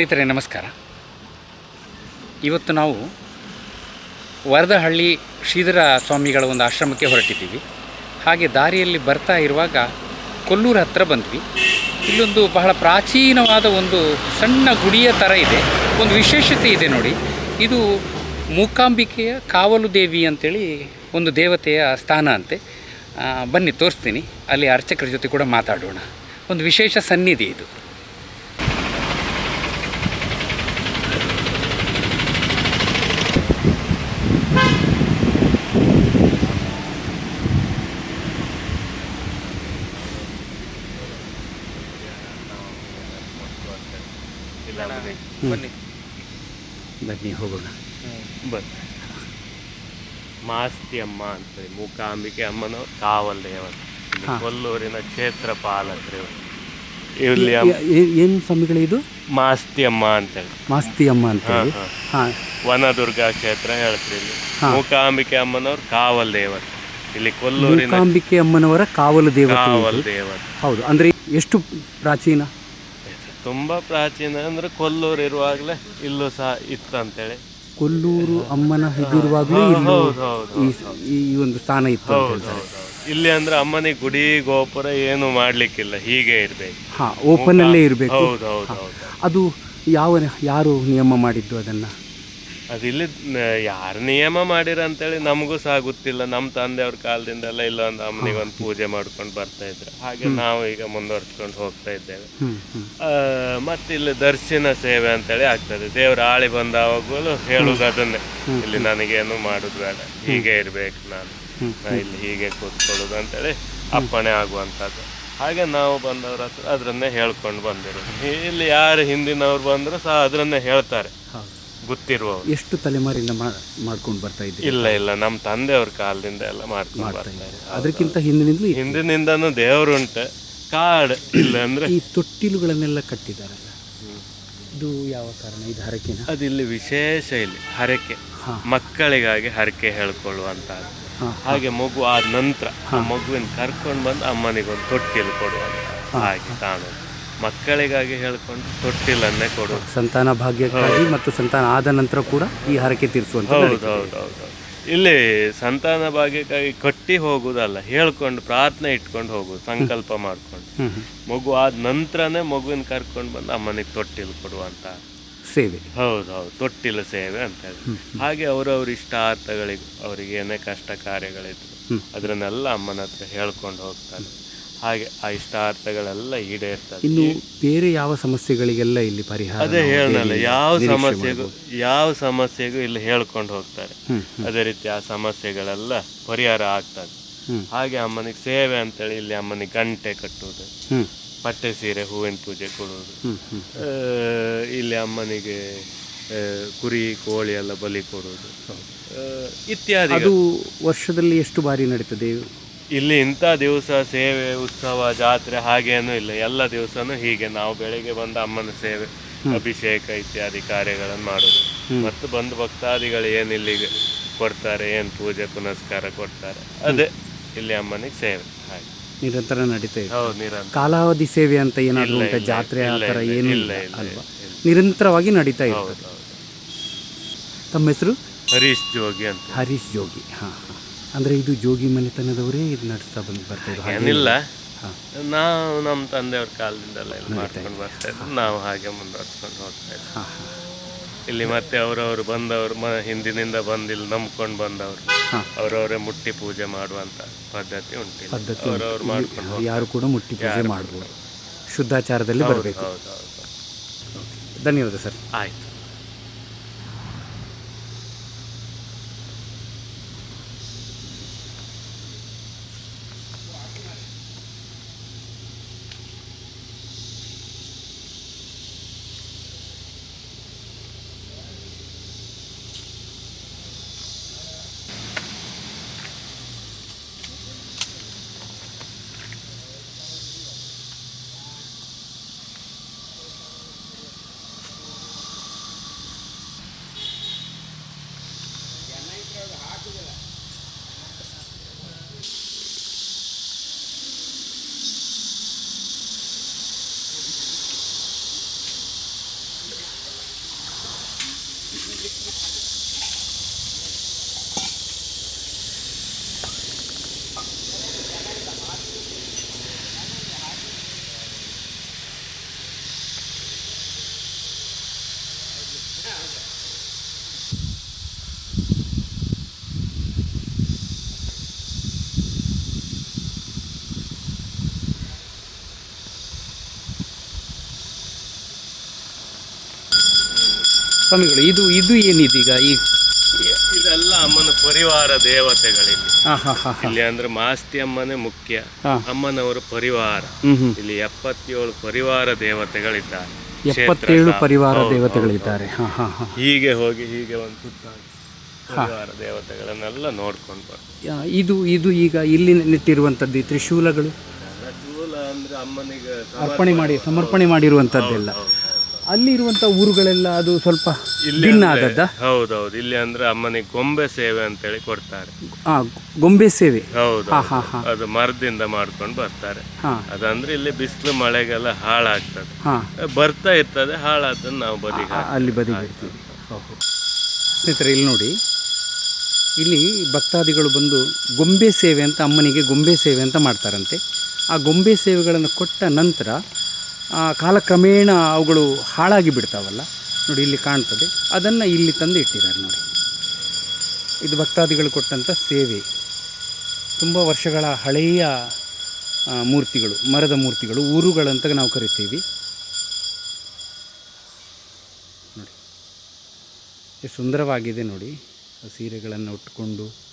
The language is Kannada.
ಸ್ನೇಹಿತರೆ, ನಮಸ್ಕಾರ. ಇವತ್ತು ನಾವು ವರದಹಳ್ಳಿ ಶ್ರೀಧರ ಸ್ವಾಮಿಗಳ ಒಂದು ಆಶ್ರಮಕ್ಕೆ ಹೊರಟಿದ್ದೀವಿ. ಹಾಗೆ ದಾರಿಯಲ್ಲಿ ಬರ್ತಾ ಇರುವಾಗ ಕೊಲ್ಲೂರು ಹತ್ತಿರ ಬಂದ್ವಿ. ಇಲ್ಲೊಂದು ಬಹಳ ಪ್ರಾಚೀನವಾದ ಒಂದು ಸಣ್ಣ ಗುಡಿಯ ಥರ ಇದೆ. ಒಂದು ವಿಶೇಷತೆ ಇದೆ ನೋಡಿ. ಇದು ಮೂಕಾಂಬಿಕೆಯ ಕಾವಲು ದೇವಿ ಅಂತೇಳಿ ಒಂದು ದೇವತೆಯ ಸ್ಥಾನ ಅಂತೆ. ಬನ್ನಿ ತೋರಿಸ್ತೀನಿ. ಅಲ್ಲಿ ಅರ್ಚಕರ ಜೊತೆ ಕೂಡ ಮಾತಾಡೋಣ. ಒಂದು ವಿಶೇಷ ಸನ್ನಿಧಿ ಇದು. ಬನ್ನಿ. ಬನ್ನಿ ಹೋಗೋಣ. ಬನ್ನಿ. ಮಾಸ್ತಿ ಅಮ್ಮ ಅಂತೇಳಿ ಮೂಕಾಂಬಿಕೆ ಅಮ್ಮನ ಕಾವಲ್ ದೇವರು ಇಲ್ಲಿ ಹಾ. ಕೊಲ್ಲೂರಿನ ಕ್ಷೇತ್ರ ಪಾಲಕರು. ಇಲ್ಲಿ ಅಮ್ಮ- ಏನು ಸ್ವಾಮಿಗಳು ಇದು? ಮಾಸ್ತಿ ಅಮ್ಮ ಅಂತೇಳಿ. ಮಾಸ್ತಿ ಅಮ್ಮ ಅಂತೇಳಿ? ಹಾ, ಹಾಂ. ವನದುರ್ಗಾ ಕ್ಷೇತ್ರ ಹೇಳ್ತೀರಿ ಇಲ್ಲಿ. ಹಾ. ಮೂಕಾಂಬಿಕೆ ಅಮ್ಮನವ್ರು ಕಾವಲ್ ದೇವರು ಇಲ್ಲಿ ಕೊಲ್ಲೂರಿನ ಮೂಕಾಂಬಿಕೆ ಅಮ್ಮನವರ ಕಾವಲು ದೇವತೆ ಕಾವಲ್ ದೇವರು ದೇವತೆ ಹೌದು. ಅಂದ್ರೆ ಎಷ್ಟು ಪ್ರಾಚೀನ? ತುಂಬಾ ಪ್ರಾಚೀನ ಅಂದ್ರೆ ಕೊಲ್ಲೂರು ಇರುವಾಗಲೇ ಇಲ್ಲೂ ಸಹ ಇತ್ತಂತೇಳಿ. ಕೊಲ್ಲೂರು ಅಮ್ಮನ ಇಲ್ಲೂ ಹೌದು ಹೌದು ಈ ಒಂದು ಸ್ಥಾನ ಇತ್ತು ಅಂತ ಹೇಳ್ತಾರೆ. ಹೌದೌದು. ಇಲ್ಲಿ ಅಂದ್ರೆ ಅಮ್ಮನಿಗೆ ಗುಡಿ ಗೋಪುರ ಏನು ಮಾಡ್ಲಿಕ್ಕಿಲ್ಲ ಹೀಗೆ ಇರ್ಬೇಕು. ಓಪನ್ ಅಲ್ಲೇ ಇರಬೇಕು. ಹೌದು ಹೌದು ಹೌದು. ಅದು ಯಾವ ಯಾರು ನಿಯಮ ಮಾಡಿದ್ದು ಅದನ್ನು? ಅದಿಲ್ಲಿ ಯಾರು ನಿಯಮ ಮಾಡಿರ ಅಂತೇಳಿ ನಮಗೂ ಸಹ ಗೊತ್ತಿಲ್ಲ. ನಮ್ಮ ತಂದೆಯವ್ರ ಕಾಲದಿಂದೆಲ್ಲ ಇಲ್ಲ ಒಂದು ಅಮ್ಮನಿಗೆ ಒಂದು ಪೂಜೆ ಮಾಡ್ಕೊಂಡು ಬರ್ತಾ ಇದ್ರು. ಹಾಗೆ ನಾವು ಈಗ ಮುಂದುವರ್ಸ್ಕೊಂಡು ಹೋಗ್ತಾ ಇದ್ದೇವೆ. ಮತ್ತೆ ಇಲ್ಲಿ ದರ್ಶನ ಸೇವೆ ಅಂತೇಳಿ ಆಗ್ತದೆ. ದೇವ್ರ ಆಳಿ ಬಂದಾವಾಗಲೂ ಹೇಳುದು ಅದನ್ನೇ. ಇಲ್ಲಿ ನನಗೇನು ಮಾಡುದು ಬೇಡ. ಹೀಗೆ ಇರ್ಬೇಕು ನಾನು. ಇಲ್ಲಿ ಹೀಗೆ ಕೂತ್ಕೊಳ್ಳೋದು ಅಂತೇಳಿ ಅಪ್ಪಣೆ ಆಗುವಂಥದ್ದು. ಹಾಗೆ ನಾವು ಬಂದವ್ರ ಹತ್ರ ಅದರನ್ನೇ ಹೇಳ್ಕೊಂಡು ಬಂದಿರೋದು. ಇಲ್ಲಿ ಯಾರು ಹಿಂದಿನವ್ರು ಬಂದರೂ ಸಹ ಅದ್ರನ್ನೇ ಹೇಳ್ತಾರೆ. ಹೌದು ಗೊತ್ತಿರುವವರು ಎಷ್ಟು ತಲೆಮಾರಿಂದ ಮಾಡ್ಕೊಂಡು ಬರ್ತಾ ಇದ್ದೀವಿ ಇಲ್ಲ ಇಲ್ಲ ನಮ್ಮ ತಂದೆಯವ್ರ ಕಾಲದಿಂದ ಎಲ್ಲ ಮಾಡ್ಕೊಂಡು ಇದ್ದಾರೆ. ಅದಕ್ಕಿಂತ ಹಿಂದಿನಿಂದಲೂ. ಹಿಂದಿನಿಂದನೂ ದೇವರುಂಟು ಕಾಡ್ ಇಲ್ಲ ಅಂದ್ರೆ ಈ ತೊಟ್ಟಿಲುಗಳನ್ನೆಲ್ಲ ಕಟ್ಟಿದಾರಲ್ಲ. ಇದು ಯಾವ ಕಾರಣ? ಇದು ಹರಕೆನ? ಅದು ಇಲ್ಲಿ ವಿಶೇಷ ಇಲ್ಲಿ ಹರಕೆ. ಹಾ. ಮಕ್ಕಳಿಗಾಗಿ ಹರಕೆ ಹೇಳ್ಕೊಳ್ಳುವಂತ ಹಾ, ಹಾಗೆ ಮಗು ಆದ ನಂತರ ಆ ಮಗುವಿನ ಕರ್ಕೊಂಡು ಬಂದು ಅಮ್ಮನಿಗೊಂದು ತೊಟ್ಟಿಲು ಕೊಡುವಂತ ಹಾಗೆ ಕಾಣುದು ಮಕ್ಕಳಿಗಾಗಿ ಹೇಳ್ಕೊಂಡು ತೊಟ್ಟಿಲನ್ನೇ ಕೊಡು. ಸಂತಾನ ಭಾಗ್ಯಕ್ಕಾಗಿ ಮತ್ತು ಸಂತಾನ ಆದ ನಂತರ ಕೂಡ ಈ ಹರಕೆ ತೀರಿಸುವಂತ ಹೌದು ಹೌದು ಹೌದು ಇಲ್ಲಿ ಸಂತಾನ ಭಾಗ್ಯಕ್ಕಾಗಿ ಕಟ್ಟಿ ಹೋಗುದಲ್ಲ ಹೇಳ್ಕೊಂಡು ಪ್ರಾರ್ಥನೆ ಇಟ್ಕೊಂಡು ಹೋಗುದು ಸಂಕಲ್ಪ ಮಾಡ್ಕೊಂಡು. ಮಗು ಆದ ನಂತರನೇ ಮಗುವಿನ ಕರ್ಕೊಂಡು ಬಂದು ಅಮ್ಮನಿಗೆ ತೊಟ್ಟಿಲು ಕೊಡುವಂತ ಸೇವೆ. ಹೌದು ಹೌದು ತೊಟ್ಟಿಲ ಸೇವೆ ಅಂತ ಹೇಳಿ. ಹಾಗೆ ಅವರವ್ರ ಇಷ್ಟಾರ್ಥಗಳಿಗೆ ಅವರಿಗೆ ಏನೇ ಕಷ್ಟ ಕಾರ್ಯಗಳಿದ್ರು ಅದ್ರನ್ನೆಲ್ಲ ಅದನ್ನೆಲ್ಲ ಅಮ್ಮನ ಹತ್ರ ಹೇಳ್ಕೊಂಡು ಹೋಗ್ತಾರೆ. ಹಾಗೆ ಆ ಇಷ್ಟಾರ್ಥಗಳೆಲ್ಲ ಈಡೇರ್ತದೆ. ಇನ್ನು ಬೇರೆ ಯಾವ ಸಮಸ್ಯೆಗಳಿಗೆಲ್ಲ ಇಲ್ಲಿ ಪರಿಹಾರ ಅದೇ ಹೇಳಲ್ಲ ಯಾವ ಸಮಸ್ಯೆಗೂ. ಯಾವ ಸಮಸ್ಯೆಗೂ ಇಲ್ಲಿ ಹೇಳ್ಕೊಂಡು ಹೋಗ್ತಾರೆ. ಅದೇ ರೀತಿ ಆ ಸಮಸ್ಯೆಗಳೆಲ್ಲ ಪರಿಹಾರ ಆಗ್ತದೆ. ಹಾಗೆ ಅಮ್ಮನಿಗೆ ಸೇವೆ ಅಂತೇಳಿ ಇಲ್ಲಿ ಅಮ್ಮನಿಗೆ ಗಂಟೆ ಕಟ್ಟುವುದು ಬಟ್ಟೆ ಪಟ್ಟೆ ಸೀರೆ ಹೂವಿನ ಪೂಜೆ ಕೊಡುವುದು. ಇಲ್ಲಿ ಅಮ್ಮನಿಗೆ ಕುರಿ ಕೋಳಿ ಎಲ್ಲ ಬಲಿ ಕೊಡುವುದು. ಇತ್ಯಾದಿ ಅದು ವರ್ಷದಲ್ಲಿ ಎಷ್ಟು ಬಾರಿ ನಡೀತದೆ? ಇಲ್ಲಿ ಇಂಥ ದಿವಸ ಸೇವೆ ಉತ್ಸವ ಜಾತ್ರೆ ಹಾಗೇನೂ ಇಲ್ಲ. ಎಲ್ಲ ದಿವಸನೂ ಹೀಗೆ. ನಾವು ಬೆಳಿಗ್ಗೆ ಬಂದ ಅಮ್ಮನ ಸೇವೆ ಅಭಿಷೇಕ ಇತ್ಯಾದಿ ಕಾರ್ಯಗಳನ್ನು ಮಾಡೋದು. ಮತ್ತು ಬಂದು ಭಕ್ತಾದಿಗಳು ಏನು ಇಲ್ಲಿಗೆ ಕೊಡ್ತಾರೆ ಏನು ಪೂಜೆ ಪುನಸ್ಕಾರ ಕೊಡ್ತಾರೆ ಅದೇ ಇಲ್ಲಿ ಅಮ್ಮನಿಗೆ ಸೇವೆ. ಹಾಗೆ. ನಿರಂತರ ನಡೀತಾ ಇದೆ ಹೌದು ನಿರಂತರ. ಕಾಲಾವಧಿ ಸೇವೆ ಅಂತ ಏನಾದರೂ ಉಂಟಾ? ಇಲ್ಲ, ಜಾತ್ರೆ ಆ ಥರ ಏನೂ ಇಲ್ಲ, ಅಲ್ವಾ? ನಿರಂತರವಾಗಿ ನಡೀತಾ ಇರ್ತದೆ. ತಮ್ಮ ಹೆಸರು? ಹರೀಶ್ ಜೋಗಿ ಅಂತ. ಹರೀಶ್ ಜೋಗಿ. ಹಾಂ ಹಾಂ. ಅಂದರೆ ಇದು ಜೋಗಿ ಮನೆತನದವರೇ ಇದು ನಡೆಸ್ತಾ ಬಂದು ಬರ್ತಾ ಇದ್ರು ಏನಿಲ್ಲ. ನಾವು ನಮ್ಮ ತಂದೆಯವ್ರ ಕಾಲದಿಂದಲ್ಲ ಇಲ್ಲಿ ಮಾಡ್ಕೊಂಡು ಬರ್ತಾ ಇದ್ರು ನಾವು ಹಾಗೆ ಮುಂದುವರ್ಸ್ಕೊಂಡು ಹೋಗ್ತಾ ಇದ್ವಿ. ಇಲ್ಲಿ ಮತ್ತೆ ಅವರವರು ಬಂದವರು ಮ ಹಿಂದಿನಿಂದ ಬಂದು ಇಲ್ಲಿ ನಂಬ್ಕೊಂಡು ಬಂದವರು. ಅವರವರೇ ಮುಟ್ಟಿ ಪೂಜೆ ಮಾಡುವಂತ ಪದ್ಧತಿ ಉಂಟು. ಪದ್ಧತಿ ಅವರವ್ರು ಮಾಡ್ಕೊಂಡು ಯಾರು ಕೂಡ ಮುಟ್ಟಿ ಪೂಜೆ ಮಾಡ್ಬೋದು. ಶುದ್ಧಾಚಾರದಲ್ಲಿ ಬರಬೇಕು. ಧನ್ಯವಾದ ಸರ್. ಆಯ್ತು. ಸ್ವಾಮಿಗಳು ಇದು ಇದು ಏನಿದೀಗ ಈ ಇದೆಲ್ಲ ಅಮ್ಮನ ಪರಿವಾರ ದೇವತೆಗಳಿಲ್ಲಿ. ಇಲ್ಲಿ ಅಂದ್ರೆ ಮಾಸ್ತಿ ಅಮ್ಮನೇ ಮುಖ್ಯ. ಅಮ್ಮನವರು ಪರಿವಾರ. ಇಲ್ಲಿ ಎಪ್ಪತ್ತೇಳು ಪರಿವಾರ ದೇವತೆಗಳಿದ್ದಾರೆ. ಎಪ್ಪತ್ತೇಳು ಪರಿವಾರ ದೇವತೆಗಳಿದ್ದಾರೆ. ಹೀಗೆ ಹೋಗಿ ಹೀಗೆ ಒಂದು ಪರಿವಾರ ದೇವತೆಗಳನ್ನೆಲ್ಲ ನೋಡ್ಕೊಂಡು ಬರ್ತಾರೆ. ಇದು ಇದು ಈಗ ಇಲ್ಲಿ ನೆಟ್ಟಿರುವಂಥದ್ದು ಈ ತ್ರಿಶೂಲಗಳು? ಶೂಲ ಅಂದ್ರೆ ಅಮ್ಮನಿಗೆ ಅರ್ಪಣೆ ಮಾಡಿ ಸಮರ್ಪಣೆ ಮಾಡಿರುವಂಥದ್ದೆಲ್ಲ. ಅಲ್ಲಿ ಇರುವಂಥ ಊರುಗಳೆಲ್ಲ ಅದು ಸ್ವಲ್ಪ ಭಿನ್ನ ಆದದ್ದ? ಹೌದೌದು. ಇಲ್ಲಿ ಅಂದ್ರೆ ಅಮ್ಮನಿಗೆ ಗೊಂಬೆ ಸೇವೆ ಅಂತ ಹೇಳಿ ಕೊಡ್ತಾರೆ ಗೊಂಬೆ ಸೇವೆ? ಹೌದು. ಹಾಂ ಹಾಂ ಹಾಂ. ಅದು ಮರದಿಂದ ಮಾಡ್ಕೊಂಡು ಬರ್ತಾರೆ. ಹಾಂ. ಅದಂದ್ರೆ ಇಲ್ಲಿ ಬಿಸಿಲು ಮಳೆಗೆಲ್ಲ ಹಾಳಾಗ್ತದೆ. ಹಾಂ. ಬರ್ತಾ ಇರ್ತದೆ ಹಾಳಾದನ್ನ ನಾವು ಬದಿ ಹಾಕ್ತೀವಿ. ಅಲ್ಲಿ ಬದಿ ಸ್ನೇಹಿತರೆ ಇಲ್ಲಿ ನೋಡಿ. ಇಲ್ಲಿ ಭಕ್ತಾದಿಗಳು ಬಂದು ಗೊಂಬೆ ಸೇವೆ ಅಂತ ಅಮ್ಮನಿಗೆ ಗೊಂಬೆ ಸೇವೆ ಅಂತ ಮಾಡ್ತಾರಂತೆ. ಆ ಗೊಂಬೆ ಸೇವೆಗಳನ್ನು ಕೊಟ್ಟ ನಂತರ ಕಾಲಕ್ರಮೇಣ ಅವುಗಳು ಹಾಳಾಗಿ ಬಿಡ್ತಾವಲ್ಲ. ನೋಡಿ ಇಲ್ಲಿ ಕಾಣ್ತದೆ. ಅದನ್ನು ಇಲ್ಲಿ ತಂದು ಇಟ್ಟಿದ್ದಾರೆ ನೋಡಿ. ಇದು ಭಕ್ತಾದಿಗಳು ಕೊಟ್ಟಂಥ ಸೇವೆ. ತುಂಬ ವರ್ಷಗಳ ಹಳೆಯ ಮೂರ್ತಿಗಳು, ಮರದ ಮೂರ್ತಿಗಳು, ಊರುಗಳಂತ ನಾವು ಕರಿತೀವಿ ನೋಡಿ. ಸುಂದರವಾಗಿದೆ ನೋಡಿ. ಸೀರೆಗಳನ್ನು ಉಟ್ಕೊಂಡು.